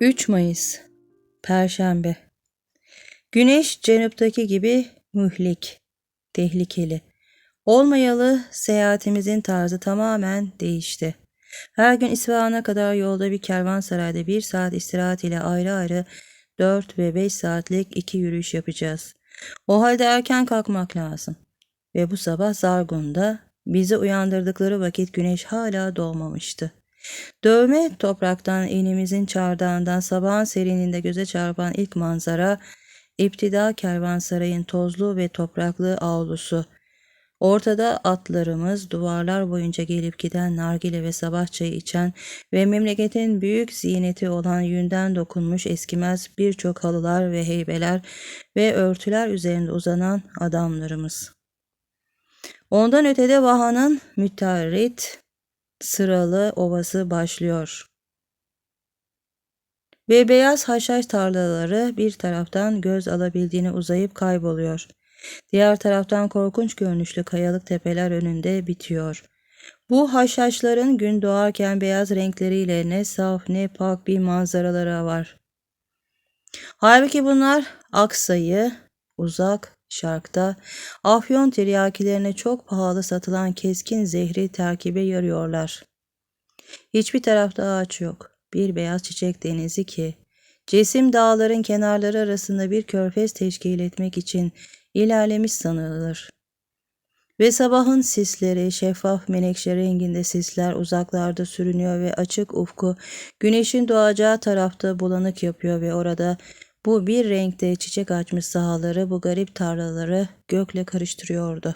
3 Mayıs Perşembe Güneş cenuptaki gibi mühlik, tehlikeli. Olmayalı seyahatimizin tarzı tamamen değişti. Her gün İsfahan'a kadar yolda bir kervansarayda bir saat istirahat ile ayrı ayrı 4 ve 5 saatlik iki yürüyüş yapacağız. O halde erken kalkmak lazım. Ve bu sabah Zargun'da bizi uyandırdıkları vakit güneş hala doğmamıştı. Dövme topraktan elimizin çardağından sabahın serinliğinde göze çarpan ilk manzara, İptida kervansarayın tozlu ve topraklı avlusu. Ortada atlarımız, duvarlar boyunca gelip giden nargile ve sabah çayı içen ve memleketin büyük ziyneti olan yünden dokunmuş eskimez birçok halılar ve heybeler ve örtüler üzerinde uzanan adamlarımız. Ondan ötede Vaha'nın mütearrit sıralı ovası başlıyor. Ve beyaz haşhaş tarlaları bir taraftan göz alabildiğine uzayıp kayboluyor. Diğer taraftan korkunç görünüşlü kayalık tepeler önünde bitiyor. Bu haşhaşların gün doğarken beyaz renkleriyle ne saf ne pak bir manzaraları var. Halbuki bunlar Aksa'yı uzak şarkta afyon tiryakilerine çok pahalı satılan keskin zehri terkibe yarıyorlar. Hiçbir tarafta ağaç yok. Bir beyaz çiçek denizi ki cesim dağların kenarları arasında bir körfez teşkil etmek için ilerlemiş sanılır. Ve sabahın sisleri, şeffaf menekşe renginde sisler uzaklarda sürünüyor ve açık ufku güneşin doğacağı tarafta bulanık yapıyor ve orada bu bir renkte çiçek açmış sahaları bu garip tarlaları gökle karıştırıyordu.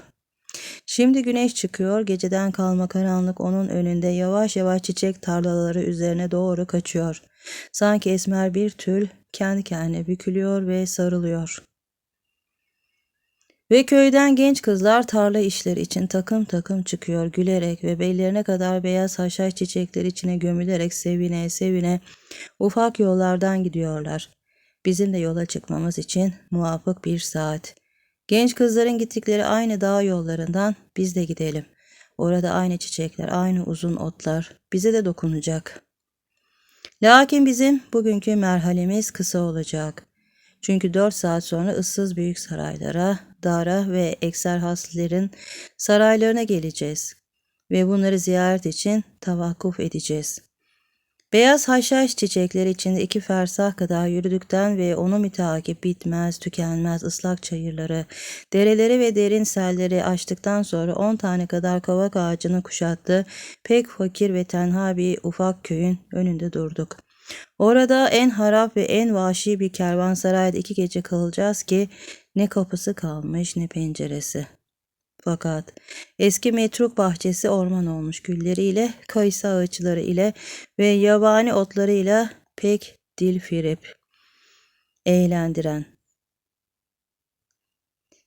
Şimdi güneş çıkıyor, geceden kalma karanlık onun önünde yavaş yavaş çiçek tarlaları üzerine doğru kaçıyor. Sanki esmer bir tül kendi kendine bükülüyor ve sarılıyor. Ve köyden genç kızlar tarla işleri için takım takım çıkıyor gülerek ve bellerine kadar beyaz haşhaş çiçekler içine gömülerek sevine sevine ufak yollardan gidiyorlar. Bizim de yola çıkmamız için muvafık bir saat. Genç kızların gittikleri aynı dağ yollarından biz de gidelim. Orada aynı çiçekler, aynı uzun otlar bize de dokunacak. Lakin bizim bugünkü merhalemiz kısa olacak. Çünkü dört saat sonra ıssız büyük saraylara, Dara ve Ekserhaslerin saraylarına geleceğiz. Ve bunları ziyaret için tavakkuf edeceğiz. Beyaz haşhaş çiçekleri içinde iki fersah kadar yürüdükten ve onu müteakip bitmez, tükenmez ıslak çayırları, dereleri ve derin selleri açtıktan sonra on tane kadar kavak ağacını kuşattı, pek fakir ve tenha bir ufak köyün önünde durduk. Orada en harap ve en vahşi bir kervansarayda iki gece kalacağız ki ne kapısı kalmış ne penceresi. Fakat eski metruk bahçesi orman olmuş gülleriyle, kayısı ağaçları ile ve yabani otlarıyla pek dil firip, eğlendiren.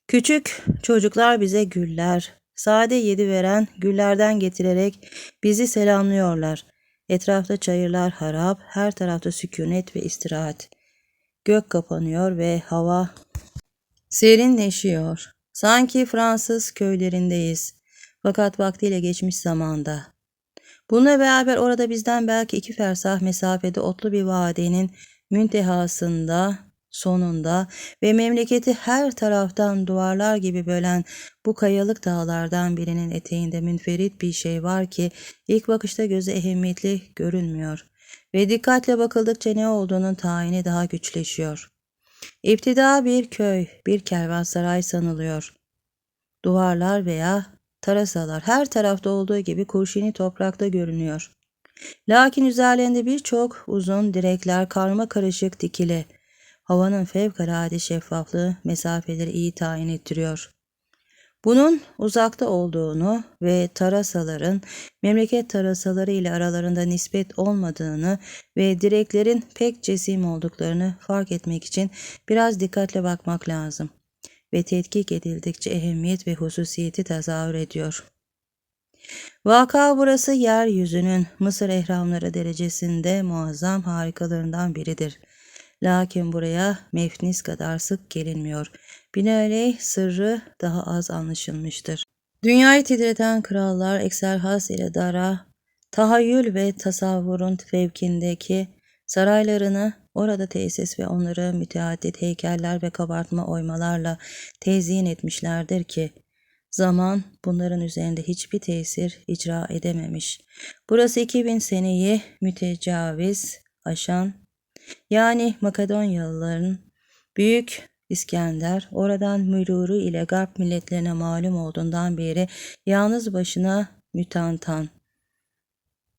Küçük çocuklar bize güller, sade yedi veren güllerden getirerek bizi selamlıyorlar. Etrafta çayırlar harap, her tarafta sükunet ve istirahat. Gök kapanıyor ve hava serinleşiyor. Sanki Fransız köylerindeyiz. Fakat vaktiyle geçmiş zamanda. Bununla beraber orada bizden belki iki fersah mesafede otlu bir vadenin müntehasında, sonunda ve memleketi her taraftan duvarlar gibi bölen bu kayalık dağlardan birinin eteğinde münferit bir şey var ki ilk bakışta göze ehemmiyetli görünmüyor ve dikkatle bakıldıkça ne olduğunun tayini daha güçleşiyor. İptida bir köy, bir kervansaray sanılıyor. Duvarlar veya tarasalar her tarafta olduğu gibi kurşini toprakta görünüyor. Lakin üzerlerinde birçok uzun direkler karma karışık dikili. Havanın fevkalade şeffaflığı mesafeleri iyi tayin ettiriyor. Bunun uzakta olduğunu ve tarasaların memleket tarasaları ile aralarında nispet olmadığını ve direklerin pek cesim olduklarını fark etmek için biraz dikkatle bakmak lazım ve tetkik edildikçe ehemmiyet ve hususiyeti tezahür ediyor. Vaka burası yeryüzünün Mısır ehramları derecesinde muazzam harikalarından biridir. Lakin buraya mefnis kadar sık gelinmiyor. Binaenaleyh sırrı daha az anlaşılmıştır. Dünyayı titreten krallar Ekserhas ile Dara, tahayyül ve tasavvurun fevkindeki Saraylarını orada tesis ve onları müteaddit heykeller ve kabartma oymalarla tezyin etmişlerdir ki, zaman bunların üzerinde hiçbir tesir icra edememiş. Burası 2000 seneyi mütecaviz aşan, yani Makedonyalıların büyük İskender oradan müruru ile Garp milletlerine malum olduğundan beri yalnız başına mütantan,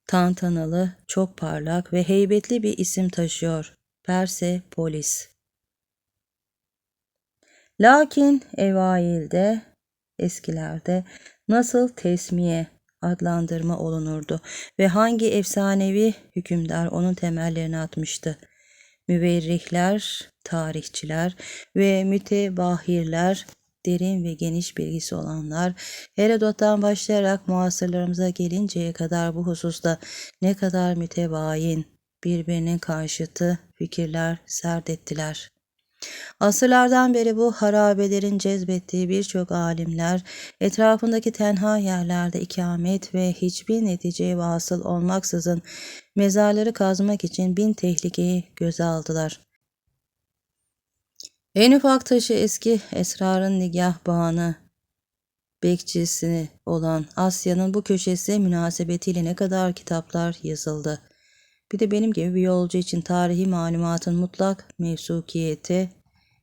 tantanalı, çok parlak ve heybetli bir isim taşıyor. Persepolis. Lakin evailde, eskilerde nasıl tesmiye adlandırma olunurdu ve hangi efsanevi hükümdar onun temellerini atmıştı? Müverrihler, tarihçiler ve mütebahirler, derin ve geniş bilgisi olanlar, Herodot'tan başlayarak muasırlarımıza gelinceye kadar bu hususta ne kadar mütebayin, birbirinin karşıtı fikirler serdettiler. Asırlardan beri bu harabelerin cezbettiği birçok alimler etrafındaki tenha yerlerde ikamet ve hiçbir neticeye vasıl olmaksızın mezarları kazmak için bin tehlikeyi göze aldılar. En ufak taşı eski esrarın nigahbanı, bekçisi olan Asya'nın bu köşesi münasebetiyle ne kadar kitaplar yazıldı. Bir de benim gibi bir yolcu için tarihi malumatın mutlak mevsukiyeti,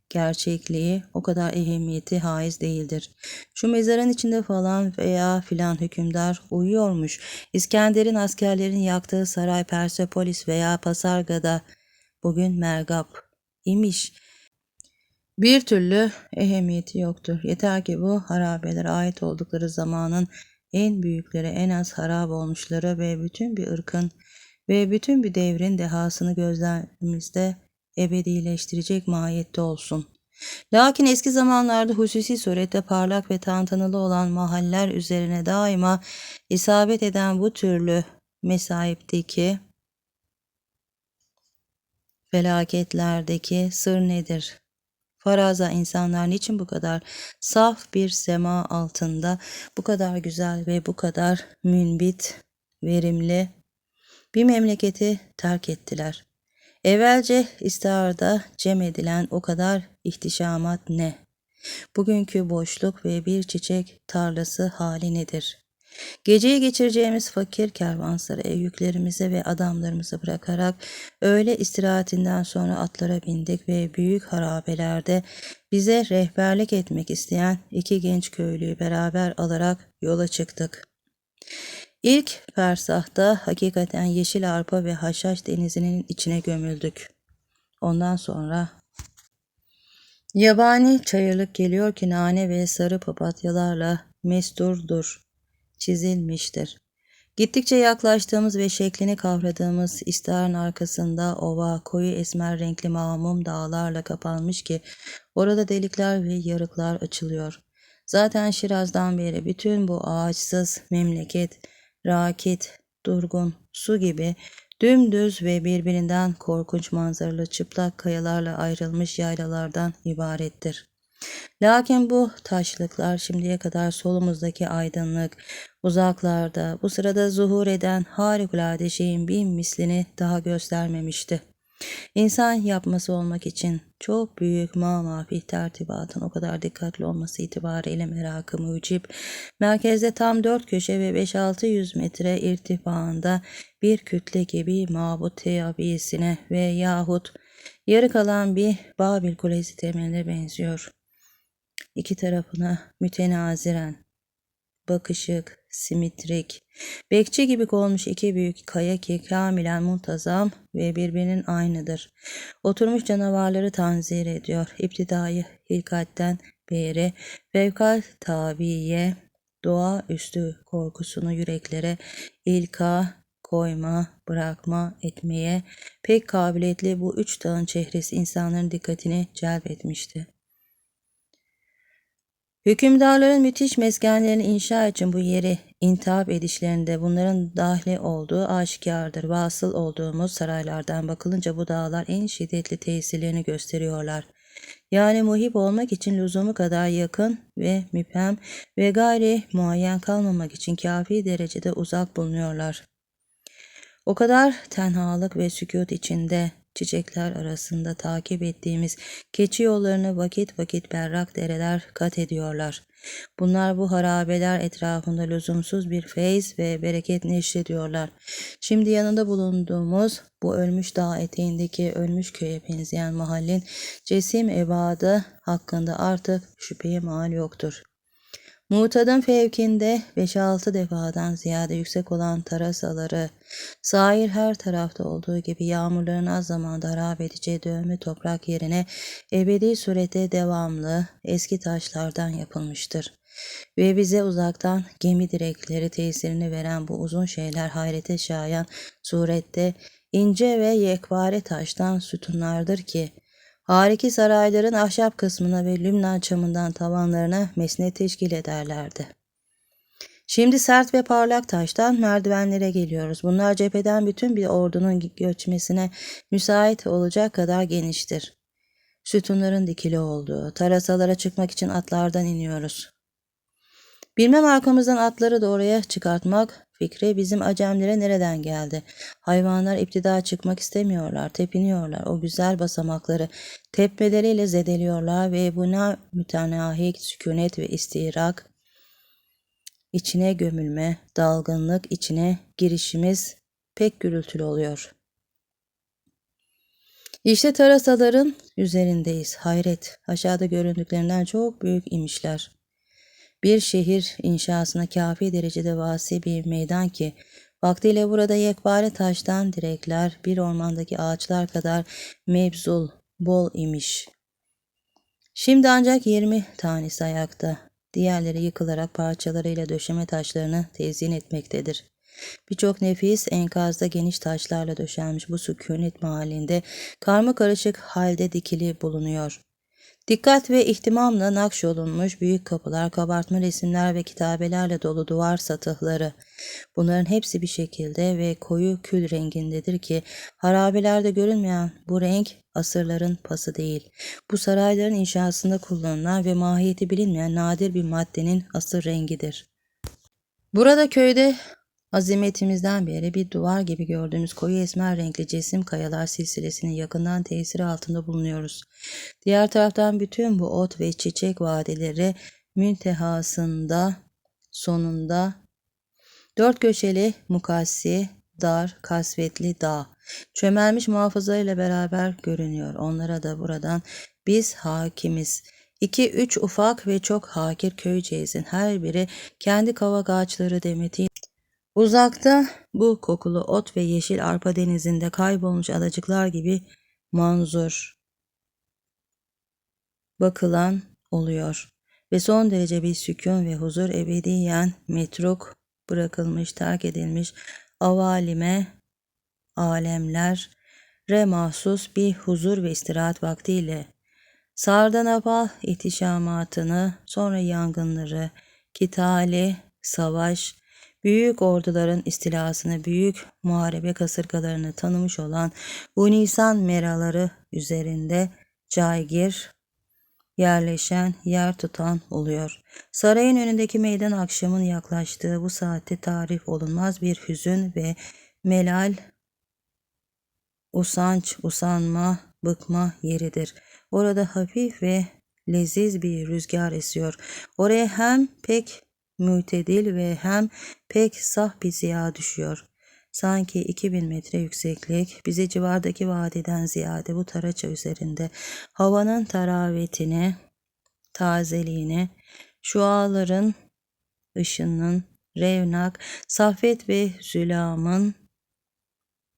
gerçekliği o kadar ehemmiyeti haiz değildir. Şu mezarın içinde falan veya filan hükümdar uyuyormuş. İskender'in askerlerin yaktığı saray Persepolis veya Pasarga'da bugün Mergap imiş. Bir türlü ehemmiyeti yoktur. Yeter ki bu harabelere ait oldukları zamanın en büyükleri, en az harap olmuşları ve bütün bir ırkın ve bütün bir devrin dehasını gözlerimizde ebedileştirecek mahiyette olsun. Lakin eski zamanlarda hususi surette parlak ve tantanalı olan mahaller üzerine daima isabet eden bu türlü mesaipteki felaketlerdeki sır nedir? Faraza insanlar niçin bu kadar saf bir sema altında, bu kadar güzel ve bu kadar münbit, verimli bir memleketi terk ettiler. Evvelce istiharda cem edilen o kadar ihtişamat ne? Bugünkü boşluk ve bir çiçek tarlası hali nedir? Geceyi geçireceğimiz fakir kervansaraya yüklerimizi ve adamlarımızı bırakarak öğle istirahatinden sonra atlara bindik ve büyük harabelerde bize rehberlik etmek isteyen iki genç köylüyü beraber alarak yola çıktık. İlk fersahta hakikaten yeşil arpa ve haşhaş denizinin içine gömüldük. Ondan sonra yabani çayırlık geliyor ki nane ve sarı papatyalarla mesturdur, çizilmiştir. Gittikçe yaklaştığımız ve şeklini kavradığımız istiharın arkasında ova koyu esmer renkli mamum dağlarla kapanmış ki orada delikler ve yarıklar açılıyor. Zaten Şiraz'dan beri bütün bu ağaçsız memleket rakit, durgun, su gibi dümdüz ve birbirinden korkunç manzaralı çıplak kayalarla ayrılmış yaylalardan ibarettir. Lakin bu taşlıklar şimdiye kadar solumuzdaki aydınlık, uzaklarda bu sırada zuhur eden harikulade şeyin bin mislini daha göstermemişti. İnsan yapması olmak için çok büyük mamafi tertibatın o kadar dikkatli olması itibariyle merakı mucip, merkezde tam dört köşe ve 5-600 metre irtifaında bir kütle gibi mabut teyabiyesine ve yahut yarı kalan bir Babil Kulesi temeline benziyor. İki tarafına mütenaziren, bakışık, simetrik, bekçi gibi olmuş iki büyük kaya ki kamilen muntazam ve birbirinin aynıdır. Oturmuş canavarları tanzir ediyor. İptidayı hilkatten beri fevkal tabiye doğa üstü korkusunu yüreklere ilka koyma, bırakma etmeye pek kabiliyetli bu üç dağın çehresi insanların dikkatini celbetmişti. Hükümdarların müthiş meskenlerini inşa için bu yeri intihap edişlerinde bunların dahli olduğu aşikardır. Vasıl olduğumuz saraylardan bakılınca bu dağlar en şiddetli tesirlerini gösteriyorlar. Yani muhip olmak için lüzumu kadar yakın ve müphem ve gayri muayyen kalmamak için kafi derecede uzak bulunuyorlar. O kadar tenhalık ve sükut içinde çiçekler arasında takip ettiğimiz keçi yollarını vakit vakit berrak dereler kat ediyorlar. Bunlar bu harabeler etrafında lüzumsuz bir feyz ve bereket neşrediyorlar. Şimdi yanında bulunduğumuz bu ölmüş dağ eteğindeki ölmüş köye benzeyen mahallin cesim ebadı hakkında artık şüpheye mal yoktur. Muhtadın fevkinde 5-6 defadan ziyade yüksek olan tarasaları, sahil her tarafta olduğu gibi yağmurların az zamanda harap edeceği dövme toprak yerine ebedi surette devamlı eski taşlardan yapılmıştır. Ve bize uzaktan gemi direkleri tesirini veren bu uzun şeyler hayrete şayan surette ince ve yekvare taştan sütunlardır ki, Hariki sarayların ahşap kısmına ve lümnan çamından tavanlarına mesnet teşkil ederlerdi. Şimdi sert ve parlak taştan merdivenlere geliyoruz. Bunlar cepheden bütün bir ordunun göçmesine müsait olacak kadar geniştir. Sütunların dikili olduğu, tarasalara çıkmak için atlardan iniyoruz. Bilmem arkamızdan atları da oraya çıkartmak fikri bizim acemlere nereden geldi? Hayvanlar iptida çıkmak istemiyorlar, tepiniyorlar. O güzel basamakları tepmeleriyle zedeliyorlar ve buna mütenahik sükunet ve istirak içine gömülme, dalgınlık içine girişimiz pek gürültülü oluyor. İşte tarasaların üzerindeyiz. Hayret, aşağıda göründüklerinden çok büyük imişler. Bir şehir inşasına kafi derecede vasi bir meydan ki, vaktiyle burada yekpare taştan direkler bir ormandaki ağaçlar kadar mebzul, bol imiş. Şimdi ancak yirmi tanesi ayakta. Diğerleri yıkılarak parçalarıyla döşeme taşlarını tezyin etmektedir. Birçok nefis enkazda geniş taşlarla döşenmiş bu sükunet mahallinde karma karışık halde dikili bulunuyor. Dikkat ve ihtimamla nakşolunmuş büyük kapılar, kabartma resimler ve kitabelerle dolu duvar satıhları. Bunların hepsi bir şekilde ve koyu kül rengindedir ki harabelerde görünmeyen bu renk asırların pası değil. Bu sarayların inşasında kullanılan ve mahiyeti bilinmeyen nadir bir maddenin asır rengidir. Burada köyde Azimetimizden beri bir duvar gibi gördüğümüz koyu esmer renkli cesim kayalar silsilesinin yakından tesiri altında bulunuyoruz. Diğer taraftan bütün bu ot ve çiçek vadeleri müntehasında sonunda dört köşeli mukassi, dar, kasvetli dağ, çömelmiş muhafazalarıyla beraber görünüyor. Onlara da buradan biz hakimiz. İki üç ufak ve çok hakir köyceğizin her biri kendi kavak ağaçları demeti Uzakta bu kokulu ot ve yeşil arpa denizinde kaybolmuş adacıklar gibi manzur bakılan oluyor ve son derece bir sükun ve huzur ebediyen metruk bırakılmış, terk edilmiş avalime, alemler re mahsus bir huzur ve istirahat vaktiyle Sardanapal ihtişamatını, sonra yangınları, kitali, savaş, büyük orduların istilasını, büyük muharebe kasırgalarını tanımış olan bu Nisan meraları üzerinde caygir yerleşen, yer tutan oluyor. Sarayın önündeki meydan akşamın yaklaştığı bu saatte tarif olunmaz bir hüzün ve melal, usanç, usanma, bıkma yeridir. Orada hafif ve leziz bir rüzgar esiyor. Oraya hem pek mütedil ve hem pek sah bir ziya düşüyor. Sanki 2000 metre yükseklik bizi civardaki vadiden ziyade bu taraça üzerinde havanın taravetini, tazeliğini, şuaların ışının, revnak, safet ve zülamın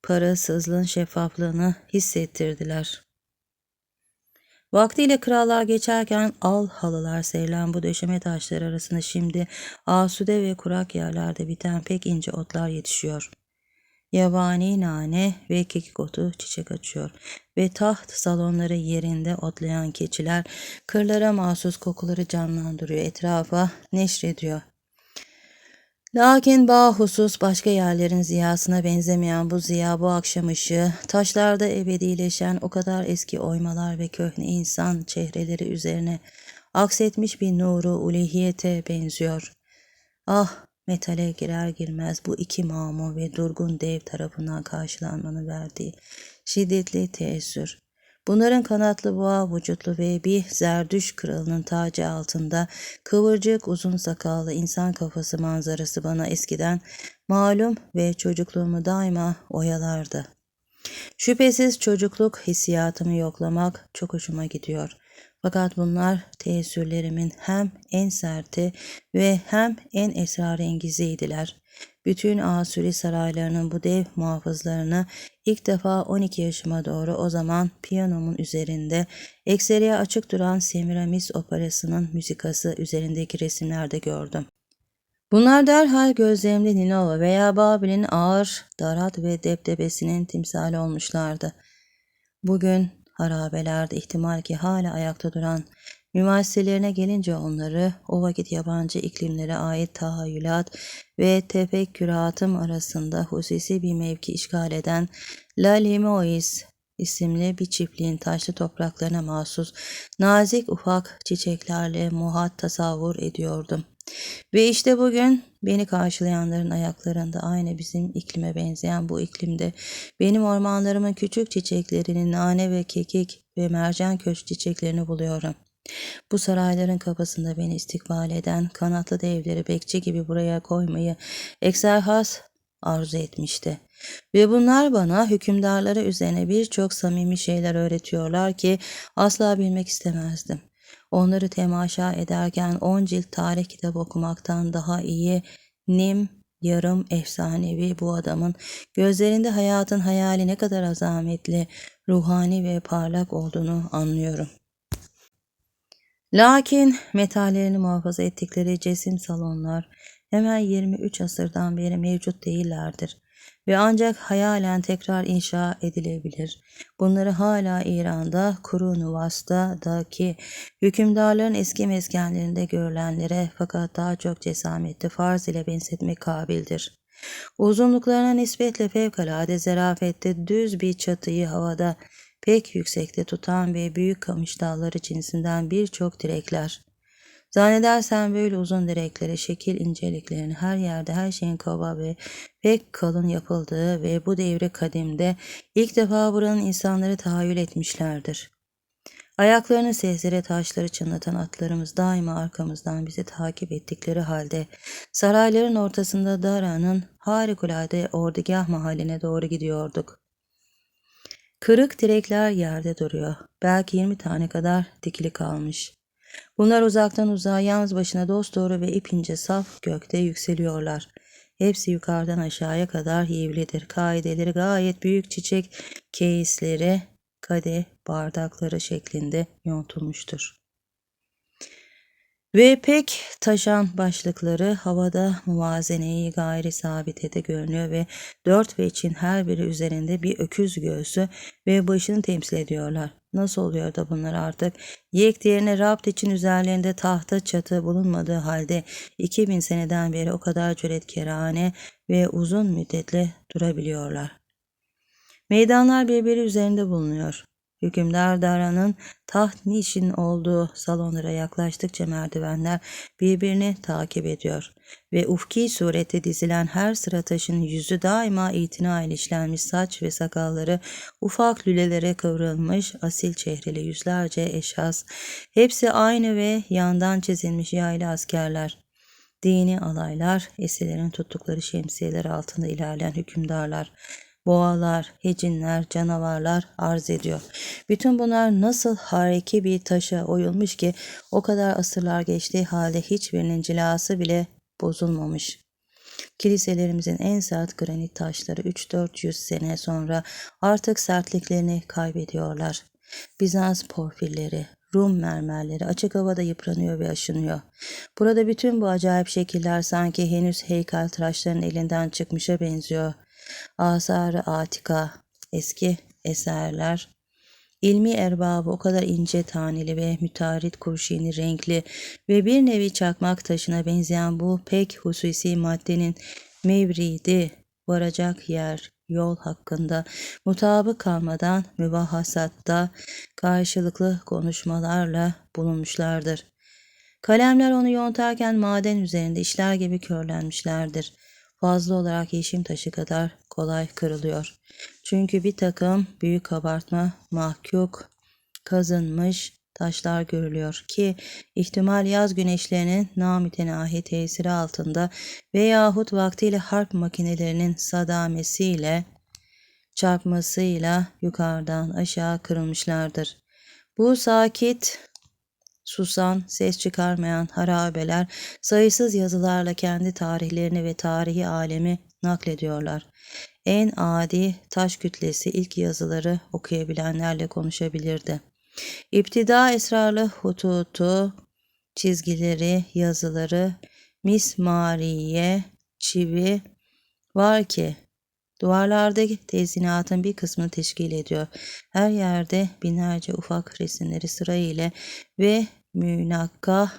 parasızlığın şeffaflığını hissettirdiler. Vaktiyle krallar geçerken al halılar serilen bu döşeme taşları arasında şimdi asude ve kurak yerlerde biten pek ince otlar yetişiyor. Yabani nane ve kekik otu çiçek açıyor ve taht salonları yerinde otlayan keçiler kırlara mahsus kokuları canlandırıyor, etrafa neşrediyor. Lakin bahusus başka yerlerin ziyasına benzemeyen bu ziya bu akşam ışığı, taşlarda ebedileşen o kadar eski oymalar ve köhne insan çehreleri üzerine aksetmiş bir nuru ulehiyete benziyor. Ah metale girer girmez bu iki mamur ve durgun dev tarafından karşılanmanın verdiği şiddetli teessür. Bunların kanatlı boğa vücutlu ve bir zerdüş kralının tacı altında kıvırcık uzun sakallı insan kafası manzarası bana eskiden malum ve çocukluğumu daima oyalardı. Şüphesiz çocukluk hissiyatımı yoklamak çok hoşuma gidiyor. Fakat bunlar teessürlerimin hem en serti ve hem en esrarengiziydiler. Bütün Asuri saraylarının bu dev muhafızlarını ilk defa 12 yaşıma doğru o zaman piyanomun üzerinde ekseriye açık duran Semiramis operasının müzikası üzerindeki resimlerde gördüm. Bunlar derhal gözlerimde Ninova veya Babil'in ağır, darat ve deptebesinin timsali olmuşlardı. Bugün harabelerde ihtimal ki hala ayakta duran Mümassillerine gelince onları o vakit yabancı iklimlere ait tahayyülat ve tefekküratım arasında hususi bir mevki işgal eden La Limois isimli bir çiftliğin taşlı topraklarına mahsus nazik ufak çiçeklerle muhat tasavvur ediyordum. Ve işte bugün beni karşılayanların ayaklarında aynı bizim iklime benzeyen bu iklimde benim ormanlarımın küçük çiçeklerini nane ve kekik ve mercan köş çiçeklerini buluyorum. Bu sarayların kapısında beni istikbal eden kanatlı devleri bekçi gibi buraya koymayı Ekserhas arzu etmişti. Ve bunlar bana hükümdarları üzerine birçok samimi şeyler öğretiyorlar ki asla bilmek istemezdim. Onları temaşa ederken on cilt tarih kitabı okumaktan daha iyi nim, yarım efsanevi bu adamın gözlerinde hayatın hayali ne kadar azametli, ruhani ve parlak olduğunu anlıyorum. Lakin metallerini muhafaza ettikleri cesim salonlar hemen 23 asırdan beri mevcut değillerdir ve ancak hayalen tekrar inşa edilebilir. Bunları hala İran'da Kurun-u Vasta'daki hükümdarların eski meskenlerinde görülenlere fakat daha çok cesametli farz ile benzetmek kabildir. Uzunluklarına nispetle fevkalade zerafette düz bir çatıyı havada pek yüksekte tutan ve büyük kamış dalları cinsinden birçok direkler. Zannedersen böyle uzun direklere şekil inceliklerini her yerde her şeyin kaba ve pek kalın yapıldığı ve bu devre kadimde ilk defa buranın insanları tahayyül etmişlerdir. Ayaklarını sezlere taşları çınlatan atlarımız daima arkamızdan bizi takip ettikleri halde sarayların ortasında Dara'nın harikulade ordugah mahalline doğru gidiyorduk. Kırık direkler yerde duruyor. Belki 20 tane kadar dikili kalmış. Bunlar uzaktan uzağa yalnız başına dosdoğru ve ipince saf gökte yükseliyorlar. Hepsi yukarıdan aşağıya kadar yivlidir. Kaideleri gayet büyük çiçek keyisleri, kade bardakları şeklinde yontulmuştur. Ve pek taşan başlıkları havada muvazeneyi gayri sabitede görünüyor ve dört ve için her biri üzerinde bir öküz göğsü ve başını temsil ediyorlar. Nasıl oluyor da bunlar artık yek diğerine rapt için üzerlerinde tahta çatı bulunmadığı halde 2000 seneden beri o kadar cüretkerane ve uzun müddetle durabiliyorlar. Meydanlar birbiri üzerinde bulunuyor. Hükümdar Dara'nın taht nişin olduğu salonlara yaklaştıkça merdivenler birbirini takip ediyor ve ufki surette dizilen her sıra taşın yüzü daima itina ile işlenmiş saç ve sakalları ufak lülelere kıvrılmış asil çehreli yüzlerce eşhas, hepsi aynı ve yandan çizilmiş yaylı askerler. Dini alaylar, esirlerin tuttukları şemsiyeler altında ilerleyen hükümdarlar, boğalar, hecinler, canavarlar arz ediyor. Bütün bunlar nasıl hariki bir taşa oyulmuş ki o kadar asırlar geçtiği halde hiçbirinin cilası bile bozulmamış. Kiliselerimizin en sert granit taşları 3-400 sene sonra artık sertliklerini kaybediyorlar. Bizans porfirleri, Rum mermerleri açık havada yıpranıyor ve aşınıyor. Burada bütün bu acayip şekiller sanki henüz heykel tıraşların elinden çıkmışa benziyor. Asar-ı Atika, eski eserler, ilmi erbabı o kadar ince taneli ve mütarit kurşini renkli ve bir nevi çakmak taşına benzeyen bu pek hususi maddenin mevridi, varacak yer, yol hakkında mutabık kalmadan mübahasatta karşılıklı konuşmalarla bulunmuşlardır. Kalemler onu yontarken maden üzerinde işler gibi körlenmişlerdir. Fazla olarak yeşim taşı kadar kolay kırılıyor. Çünkü bir takım büyük kabartma mahkuk kazınmış taşlar görülüyor ki ihtimal yaz güneşlerinin namütenahi tesiri altında veyahut vaktiyle harp makinelerinin sadamesiyle çarpmasıyla yukarıdan aşağı kırılmışlardır. Bu sakit, susan, ses çıkarmayan harabeler sayısız yazılarla kendi tarihlerini ve tarihi alemi naklediyorlar. En adi taş kütlesi ilk yazıları okuyabilenlerle konuşabilirdi. İptida esrarlı hututu, çizgileri, yazıları, mismariye, çivi var ki duvarlardaki tezinatın bir kısmını teşkil ediyor. Her yerde binlerce ufak resimleri sırayla ve münakkah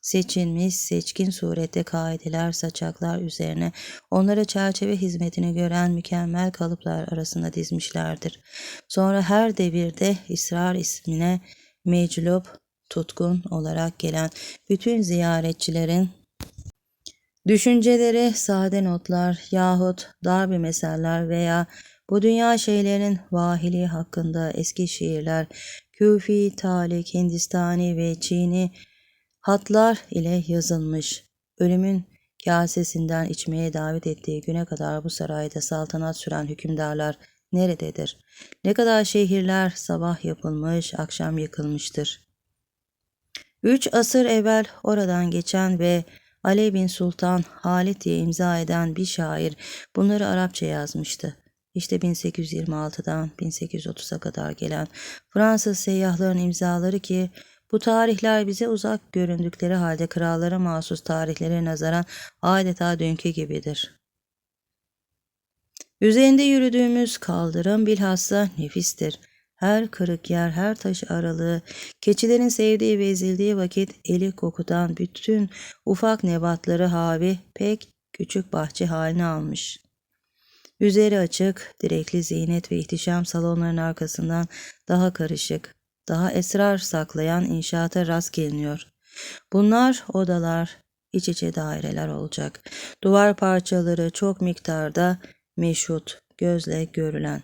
seçilmiş seçkin surette kaideler saçaklar üzerine onlara çerçeve hizmetini gören mükemmel kalıplar arasında dizmişlerdir. Sonra her devirde ısrar ismine meclup, tutkun olarak gelen bütün ziyaretçilerin Düşünceleri sade notlar yahut dar bir meseller veya bu dünya şeylerinin vahili hakkında eski şiirler, Küfi, Talik, Hindistani ve Çini hatlar ile yazılmış. Ölümün kasesinden içmeye davet ettiği güne kadar bu sarayda saltanat süren hükümdarlar nerededir? Ne kadar şehirler sabah yapılmış, akşam yıkılmıştır. Üç asır evvel oradan geçen ve Ali Sultan Halit diye imza eden bir şair bunları Arapça yazmıştı. İşte 1826'dan 1830'a kadar gelen Fransız seyyahların imzaları ki bu tarihler bize uzak göründükleri halde krallara mahsus tarihlere nazaran adeta dünkü gibidir. Üzerinde yürüdüğümüz kaldırım bilhassa nefistir. Her kırık yer, her taş aralığı, keçilerin sevdiği ve ezildiği vakit eli kokudan bütün ufak nebatları havi pek küçük bahçe haline almış. Üzeri açık, direkli ziynet ve ihtişam salonların arkasından daha karışık, daha esrar saklayan inşaata rast geliniyor. Bunlar odalar, iç içe daireler olacak. Duvar parçaları çok miktarda meşhut, gözle görülen.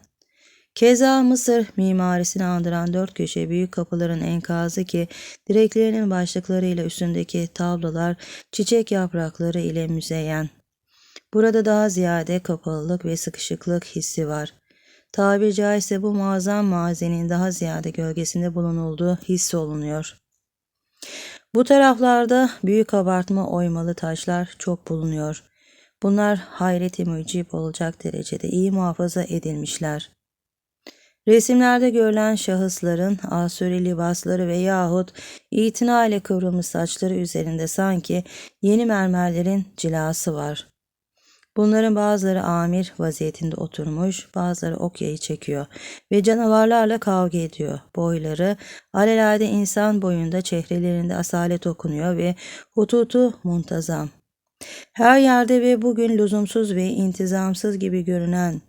Keza Mısır mimarisini andıran dört köşe büyük kapıların enkazı ki direklerinin başlıklarıyla üstündeki tablolar çiçek yaprakları ile müzeyyen. Burada daha ziyade kapalılık ve sıkışıklık hissi var. Tabiri caizse bu muazzam mazenin daha ziyade gölgesinde bulunulduğu his olunuyor. Bu taraflarda büyük abartma oymalı taşlar çok bulunuyor. Bunlar hayreti mücib olacak derecede iyi muhafaza edilmişler. Resimlerde görülen şahısların asuri libasları ve yahut itina ile kıvrılmış saçları üzerinde sanki yeni mermerlerin cilası var. Bunların bazıları amir vaziyetinde oturmuş, bazıları ok yayı çekiyor ve canavarlarla kavga ediyor. Boyları alelade insan boyunda çehrelerinde asalet okunuyor ve hututu muntazam. Her yerde ve bugün lüzumsuz ve intizamsız gibi görünen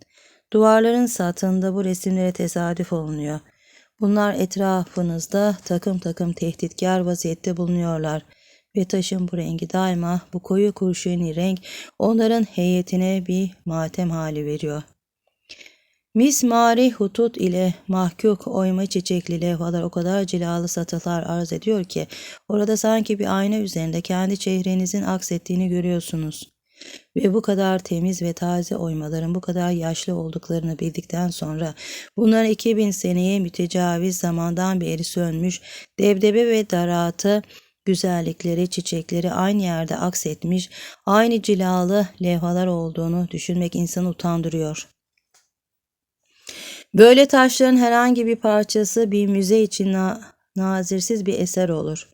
duvarların satında bu resimlere tesadüf olunuyor. Bunlar etrafınızda takım takım tehditkar vaziyette bulunuyorlar ve taşın bu rengi daima bu koyu kurşuni renk onların heyetine bir matem hali veriyor. Mismari hutut ile mahkuk oyma çiçekli levhalar o kadar cilalı satılar arz ediyor ki orada sanki bir ayna üzerinde kendi çehrenizin aksettiğini görüyorsunuz. Ve bu kadar temiz ve taze oymaların bu kadar yaşlı olduklarını bildikten sonra bunların 2000 seneye mütecaviz zamandan beri sönmüş devdebe ve daratı güzellikleri, çiçekleri aynı yerde aksetmiş, aynı cilalı levhalar olduğunu düşünmek insanı utandırıyor. Böyle taşların herhangi bir parçası bir müze için na nazirsiz bir eser olur.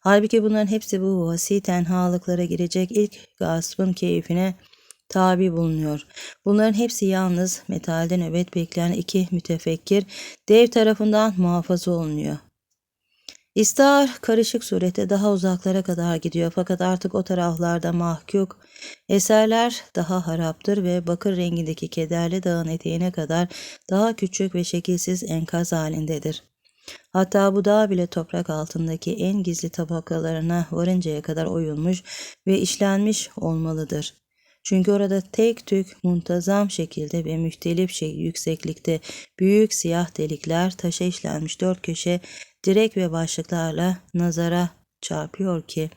Halbuki bunların hepsi bu vasi tenhalıklara girecek ilk gaspın keyfine tabi bulunuyor. Bunların hepsi yalnız metalde nöbet bekleyen iki mütefekkir dev tarafından muhafaza olunuyor. İstar karışık surette daha uzaklara kadar gidiyor fakat artık o taraflarda mahkuk eserler daha haraptır ve bakır rengindeki kederli dağın eteğine kadar daha küçük ve şekilsiz enkaz halindedir. Hatta bu dağ bile toprak altındaki en gizli tabakalarına varıncaya kadar oyulmuş ve işlenmiş olmalıdır. Çünkü orada tek tük muntazam şekilde ve mühtelif şey yükseklikte büyük siyah delikler taşa işlenmiş dört köşe direk ve başlıklarla nazara çarpıyor ki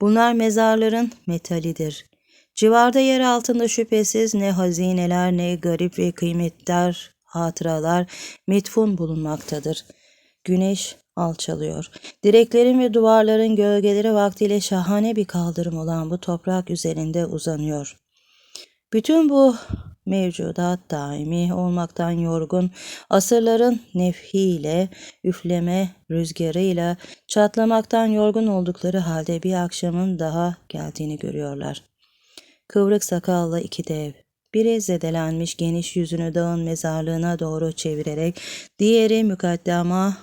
bunlar mezarların metalidir. Civarda yer altında şüphesiz ne hazineler ne garip ve kıymetler, hatıralar metfun bulunmaktadır. Güneş alçalıyor. Direklerin ve duvarların gölgeleri vaktiyle şahane bir kaldırım olan bu toprak üzerinde uzanıyor. Bütün bu mevcudat daimi olmaktan yorgun, asırların nefhiyle, üfleme rüzgarıyla çatlamaktan yorgun oldukları halde bir akşamın daha geldiğini görüyorlar. Kıvrık sakallı iki dev, biri zedelenmiş geniş yüzünü dağın mezarlığına doğru çevirerek, diğeri mükaddema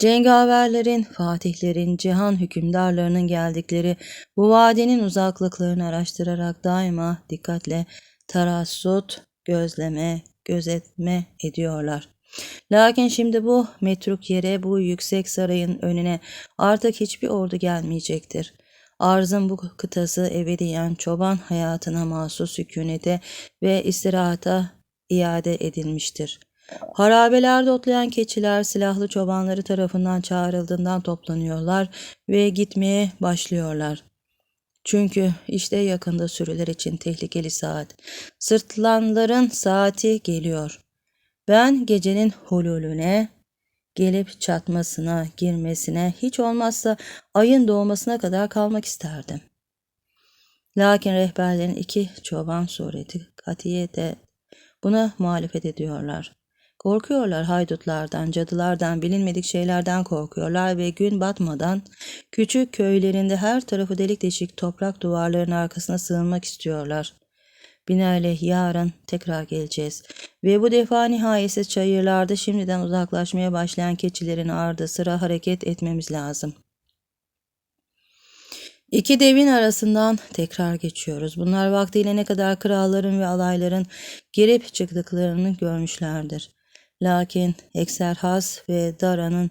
Cengaverlerin, fatihlerin, cihan hükümdarlarının geldikleri bu vadinin uzaklıklarını araştırarak daima dikkatle tarassut, gözleme, gözetme ediyorlar. Lakin şimdi bu metruk yere, bu yüksek sarayın önüne artık hiçbir ordu gelmeyecektir. Arzın bu kıtası ebediyen çoban hayatına mahsus sükunete ve istirahata iade edilmiştir. Harabelerde otlayan keçiler silahlı çobanları tarafından çağrıldığından toplanıyorlar ve gitmeye başlıyorlar. Çünkü işte yakında sürüler için tehlikeli saat. Sırtlanların saati geliyor. Ben gecenin hululüne, gelip çatmasına, girmesine, hiç olmazsa ayın doğmasına kadar kalmak isterdim. Lakin rehberlerin iki çoban sureti katiye de buna muhalefet ediyorlar. Korkuyorlar haydutlardan, cadılardan, bilinmedik şeylerden korkuyorlar ve gün batmadan küçük köylerinde her tarafı delik deşik toprak duvarların arkasına sığınmak istiyorlar. Binaenaleyh yarın tekrar geleceğiz ve bu defa nihayetsiz çayırlarda şimdiden uzaklaşmaya başlayan keçilerin ardı sıra hareket etmemiz lazım. İki devin arasından tekrar geçiyoruz. Bunlar vaktiyle ne kadar kralların ve alayların girip çıktıklarını görmüşlerdir. Lakin Ekserhas ve Dara'nın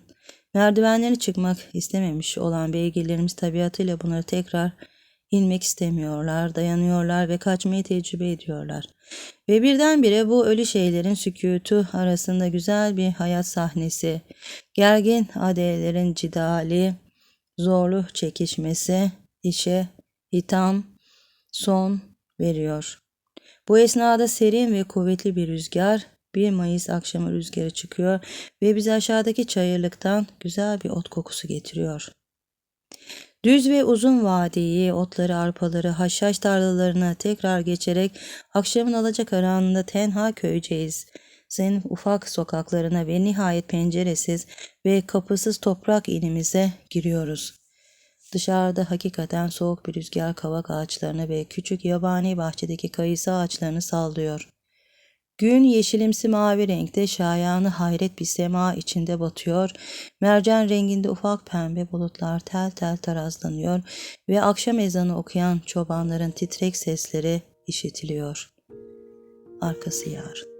merdivenlerini çıkmak istememiş olan beygirlerimiz tabiatıyla bunları tekrar inmek istemiyorlar, dayanıyorlar ve kaçmayı tecrübe ediyorlar. Ve birdenbire bu ölü şeylerin sükutu arasında güzel bir hayat sahnesi, gergin adelerin cidali, zorlu çekişmesi, işe hitam, son veriyor. Bu esnada serin ve kuvvetli bir rüzgar 1 Mayıs akşamı rüzgarı çıkıyor ve bize aşağıdaki çayırlıktan güzel bir ot kokusu getiriyor. Düz ve uzun vadiyi, otları, arpaları, haşhaş tarlalarına tekrar geçerek akşamın alacakaranlığında tenha köyceğiz. Senin ufak sokaklarına ve nihayet penceresiz ve kapısız toprak inimize giriyoruz. Dışarıda hakikaten soğuk bir rüzgar kavak ağaçlarını ve küçük yabani bahçedeki kayısı ağaçlarını sallıyor. Gün yeşilimsi mavi renkte şayanı hayret bir sema içinde batıyor. Mercan renginde ufak pembe bulutlar tel tel tarazlanıyor ve akşam ezanı okuyan çobanların titrek sesleri işitiliyor. Arkası yarın.